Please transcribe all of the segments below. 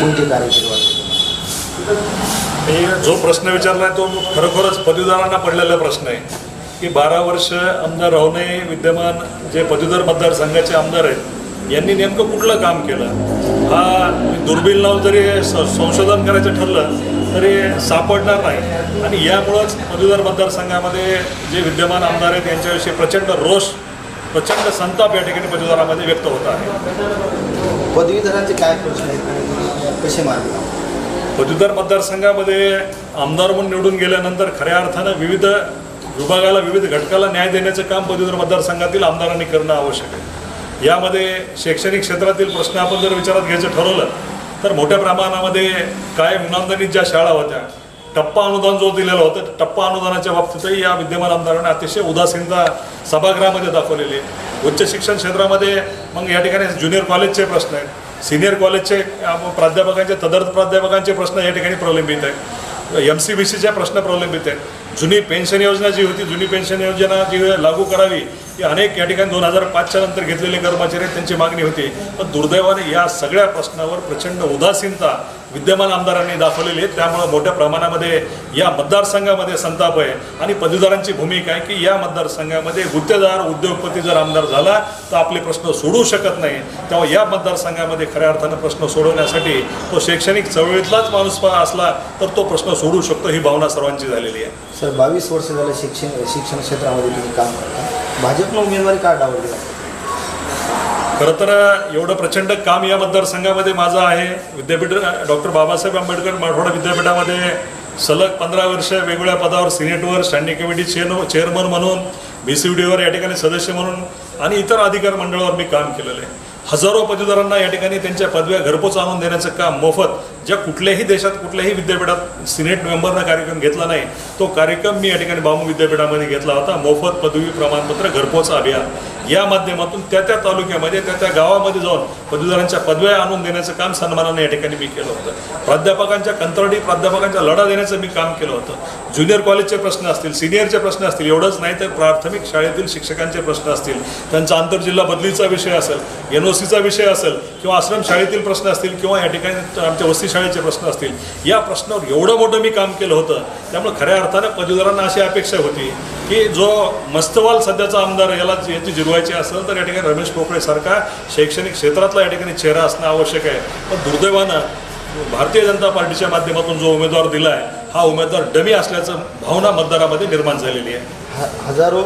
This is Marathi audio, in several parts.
कोणते कार्य मी जो प्रश्न विचारला तो खरोखरच पदवीधरांना पडलेला प्रश्न आहे. की बारा वर्ष आमदार राहुने विद्यमान जे पदवीधर मतदारसंघाचे आमदार आहेत यांनी नेमकं कुठलं काम केलं? हा दुर्बीण लावून जरी संशोधन करायचं ठरलं तरी सापडणार नाही. आणि यामुळंच पदवीधर मतदारसंघामध्ये जे विद्यमान आमदार आहेत यांच्याविषयी प्रचंड रोष प्रचंड संताप या ठिकाणी पदवीधरामध्ये व्यक्त होत आहे. पदवीधरांचे काय प्रश्न आहेत कसे मार्ग पदवीधर मतदारसंघामध्ये आमदार म्हणून निवडून गेल्यानंतर खऱ्या अर्थानं विविध विभागाला विविध घटकाला न्याय देण्याचं काम पदवीधर मतदारसंघातील आमदारांनी करणं आवश्यक आहे. यामध्ये शैक्षणिक क्षेत्रातील प्रश्न आपण जर विचारात घ्यायचं ठरवलं तर मोठ्या प्रमाणामध्ये काय विनांदनीत ज्या शाळा होत्या टप्पा अनुदान जो दिलेलं होतं टप्पा अनुदानाच्या बाबतीतही या विद्यमान आमदारांनी अतिशय उदासीनता सभागृहामध्ये दाखवलेली आहे. उच्च शिक्षण क्षेत्रामध्ये मग या ठिकाणी ज्युनियर कॉलेजचे प्रश्न आहेत. सिनियर कॉलेजचे प्राध्यापकांचे तदर्थ प्राध्यापकांचे प्रश्न या ठिकाणी प्रलंबित आहेत. एम सी बी सीच्या प्रश्न प्रलंबित आहेत. जुनी पेन्शन योजना जी होती जुनी पेन्शन योजना जी लागू करावी ही अनेक या ठिकाणी दोन हजार पाचच्या नंतर घेतलेले कर्मचारी त्यांची मागणी होती. पण दुर्दैवाने या सगळ्या प्रश्नावर प्रचंड उदासीनता विद्यमान आमदारांनी दाखवलेली आहे. त्यामुळे मोठ्या प्रमाणामध्ये या मतदारसंघामध्ये संताप आहे. आणि पदवीधरांची भूमिका आहे की या मतदारसंघामध्ये गुत्तेदार उद्योगपती जर आमदार झाला तर आपले प्रश्न सोडवू शकत नाही. तेव्हा या मतदारसंघामध्ये खऱ्या अर्थानं प्रश्न सोडवण्यासाठी तो शैक्षणिक चळवळीतलाच माणूस असला तर तो प्रश्न सोडवू शकतो ही भावना सर्वांची झालेली आहे. सर बावीस वर्ष झालं शिक्षण शिक्षण क्षेत्रामध्ये तुम्ही काम करता. भाजपनं उमेदवारी का डावली खरं तर एवढं प्रचंड काम या मतदारसंघामध्ये माझं आहे. विद्यापीठ डॉक्टर बाबासाहेब आंबेडकर मराठवाडा विद्यापीठामध्ये सलग पंधरा वर्ष वेगवेगळ्या पदावर सिनेटवर स्टँडिंग कमिटी चेअर चेअरमन म्हणून बी सी डीवर या ठिकाणी सदस्य म्हणून आणि इतर अधिकार मंडळावर मी काम केलेलं आहे. हजारो पदवीधरांना या ठिकाणी त्यांच्या पदव्या घरपोच आणून देण्याचं काम मोफत ज्या कुठल्याही देशात कुठल्याही विद्यापीठात सिनेट मेंबरनं कार्यक्रम घेतला नाही तो कार्यक्रम मी या ठिकाणी बामू विद्यापीठामध्ये घेतला होता. मोफत पदवी प्रमाणपत्र घरपोच अभियान. या माध्यमातून त्या त्या तालुक्यामध्ये त्या त्या गावामध्ये जाऊन पदवीधरांच्या पदव्या आणून देण्याचं काम सन्मानाने या ठिकाणी मी केलं होतं. प्राध्यापकांच्या कंत्राटी प्राध्यापकांच्या लढा देण्याचं मी काम केलं होतं. ज्युनियर कॉलेजचे प्रश्न असतील सिनियरचे प्रश्न असतील एवढंच नाही तर प्राथमिक शाळेतील शिक्षकांचे प्रश्न असतील. त्यांचा आंतरजिल्हा बदलीचा विषय असेल एन ओ सीचा विषय असेल किंवा आश्रम शाळेतील प्रश्न असतील किंवा या ठिकाणी आमच्या वस्ती शाळेचे प्रश्न असतील या प्रश्नावर एवढं मोठं मी काम केलं होतं. त्यामुळे खऱ्या अर्थानं पदवीधरांना अशी अपेक्षा होती की जो मस्तवाल सध्याचा आमदार याला याची जिरवायची असेल तर या ठिकाणी रमेश पोकळेसारखा शैक्षणिक क्षेत्रातला या ठिकाणी चेहरा असणं आवश्यक आहे. पण दुर्दैवानं भारतीय जनता पार्टीच्या माध्यमातून जो उमेदवार दिला आहे हा उमेदवार डमी असल्याचं भावना मतदारामध्ये निर्माण झालेली आहे. हजारो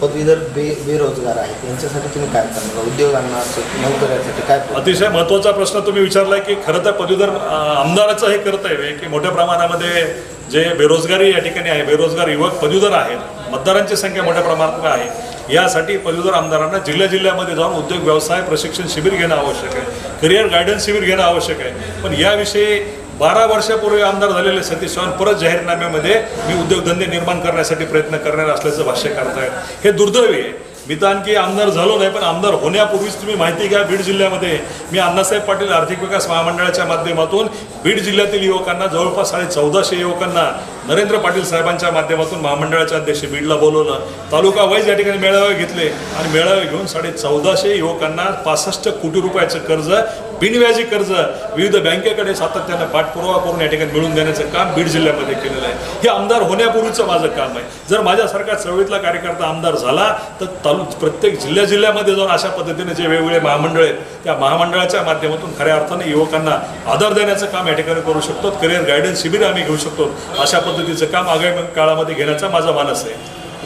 पदवीधर बे बेरोजगार आहेत. यांच्यासाठी तुम्ही काय करणार? उद्योगांना नोकऱ्यासाठी काय? अतिशय महत्त्वाचा प्रश्न तुम्ही विचारलाय की खरं तर पदवीधर आमदाराचं हे कर्तव्य आहे. की मोठ्या प्रमाणामध्ये जे बेरोजगारी या ठिकाणी आहे बेरोजगार युवक पदवीधर आहेत. मतदारांची संख्या मोठ्या प्रमाणात आहे. यासाठी पदवीधर आमदारांना जिल्ह्या जिल्ह्यामध्ये जाऊन उद्योग व्यवसाय प्रशिक्षण शिबिर घेणं आवश्यक आहे. करिअर गायडन्स शिबिर घेणं आवश्यक आहे. पण याविषयी बारा वर्षापूर्वी आमदार झालेले सतीश चव्हाण परत जाहीरनाम्यामध्ये मी उद्योगधंदे निर्माण करण्यासाठी प्रयत्न करणार असल्याचं भाष्य करतायत हे दुर्दैवी आहे. मी तर आणखी आमदार झालो नाही पण आमदार होण्यापूर्वीच तुम्ही माहिती घ्या बीड जिल्ह्यामध्ये. मी अण्णासाहेब पाटील आर्थिक विकास महामंडळाच्या माध्यमातून बीड जिल्ह्यातील युवकांना जवळपास साडे चौदाशे युवकांना नरेंद्र पाटील साहेबांच्या माध्यमातून महामंडळाच्या अध्यक्ष बीडला बोलवलं. तालुका वाईज या ठिकाणी मेळावे घेतले आणि मेळावे घेऊन साडे चौदाशे युवकांना पासष्ट कोटी रुपयाचं कर्ज बिनव्याजी कर्ज विविध बँकेकडे सातत्यानं पाठपुरावा करून या ठिकाणी मिळवून देण्याचं काम बीड जिल्ह्यामध्ये केलेलं आहे. हे आमदार होण्यापूर्वीचं माझं काम आहे. जर माझ्यासारखा चळवळीतला कार्यकर्ता आमदार झाला तर तालु प्रत्येक जिल्ह्या जिल्ह्यामध्ये जाऊन अशा पद्धतीने जे वेगवेगळे महामंडळ आहेत त्या महामंडळाच्या माध्यमातून खऱ्या अर्थाने युवकांना आधार देण्याचं काम या ठिकाणी करू शकतो करिअर गायडन्स शिबिर आम्ही घेऊ शकतो अशा पद्धतीचं काम आगामी काळामध्ये घेण्याचा माझा मानस आहे.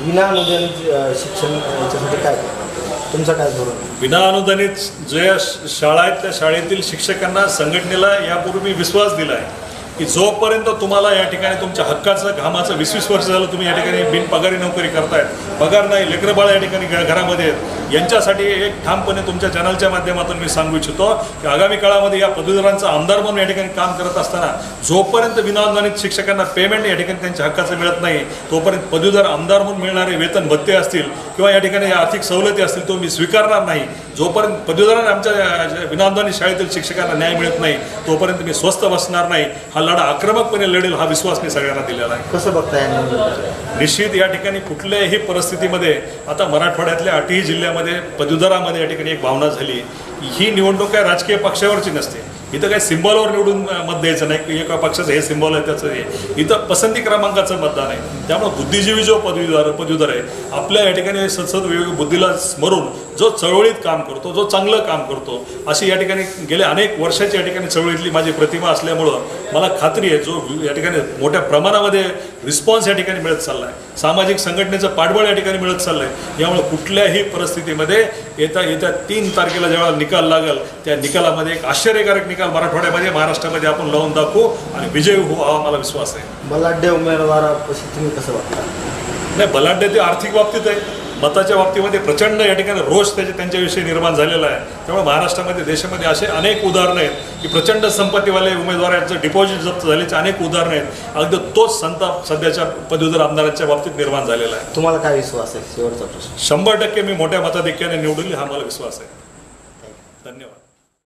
विनामूल्य शिक्षण याच्यासाठी काय तुमचं काय धोरण विनाअनुदानित विना अनुदानित जे शाळा आहेत त्या शाळेतील शिक्षकांना संघटनेला यापूर्वी मी विश्वास दिला आहे. की जोपर्यंत तुम्हाला या ठिकाणी तुमच्या हक्काचं घामाचं वीस वीस वर्ष झालं तुम्ही या ठिकाणी बिनपगारी नोकरी करतायत पगार नाही लेकरं बाळ या ठिकाणी घरामध्ये आहेत. यांच्यासाठी एक ठामपणे तुमच्या चॅनलच्या माध्यमातून मी सांगू इच्छितो की आगामी काळामध्ये या पदवीधरांचा आमदार म्हणून या ठिकाणी काम करत असताना जोपर्यंत विनाअनुदानित शिक्षकांना पेमेंट या ठिकाणी त्यांच्या हक्काचं मिळत नाही तोपर्यंत पदवीधर आमदार म्हणून मिळणारे वेतन भत्ते असतील किंवा या ठिकाणी आर्थिक सवलती असतील तो मी स्वीकारणार नाही. जोपर्यंत पदवीधरांना आमच्या विनाअनुदानित शाळेतील शिक्षकांना न्याय मिळत नाही तोपर्यंत मी स्वस्त बसणार नाही. हा लढा आक्रमकपणे लढेल हा विश्वास मी सगळ्यांना दिलेला आहे. कसं बघताय? निश्चित या ठिकाणी कुठल्याही परिस्थितीमध्ये आता मराठवाड्यातल्या आठही जिल्ह्यामध्ये पदवीधरामध्ये या ठिकाणी एक भावना झाली. ही निवडणूक काय राजकीय पक्षावरची नसते. इथं काही सिम्बॉलवर निवडून मत द्यायचं नाही. की एका पक्षाचं हे सिम्बॉल आहे त्याचं हे. इथं पसंती क्रमांकाचं मतदान आहे. त्यामुळे बुद्धिजीवी जो पदवीधर पदवीधर आहे आपल्या या ठिकाणी सतत वेगवेगळ्या बुद्धीला स्मरून जो चळवळीत काम करतो जो चांगलं काम करतो अशी या ठिकाणी गेल्या अनेक वर्षाची या ठिकाणी चळवळीतली माझी प्रतिमा असल्यामुळं मला खात्री आहे जो या ठिकाणी मोठ्या प्रमाणामध्ये रिस्पॉन्स या ठिकाणी मिळत चालला आहे सामाजिक संघटनेचं पाठबळ या ठिकाणी मिळत चाललं आहे यामुळे कुठल्याही परिस्थितीमध्ये येत्या येत्या तीन तारखेला जेव्हा निकाल लागेल त्या निकालामध्ये एक आश्चर्यकारक निकाल मराठवाड्यामध्ये महाराष्ट्रामध्ये आपण लावून दाखवू आणि विजय होऊ हा मला विश्वास आहे. बलाढ्य उमेदवारापाशी तुम्ही कसं वाटता नाही बलाढ्य ते आर्थिक बाबतीत आहे. मताच्या बाबतीमध्ये प्रचंड या ठिकाणी रोष त्याचे त्यांच्याविषयी निर्माण झालेला आहे. त्यामुळे महाराष्ट्रामध्ये देशामध्ये असे अनेक उदाहरणं आहेत की प्रचंड संपत्तीवाले उमेदवारांचं डिपॉझिट जप्त झाल्याचे अनेक उदाहरणं आहेत. अगदी तोच संताप सध्याच्या पदवीधर आमदारांच्या बाबतीत निर्माण झालेला आहे. तुम्हाला काय विश्वास आहे? शेवटचा प्रश्न. शंभर टक्के मी मोठ्या मताधिक्याने निवडून हा मला विश्वास आहे.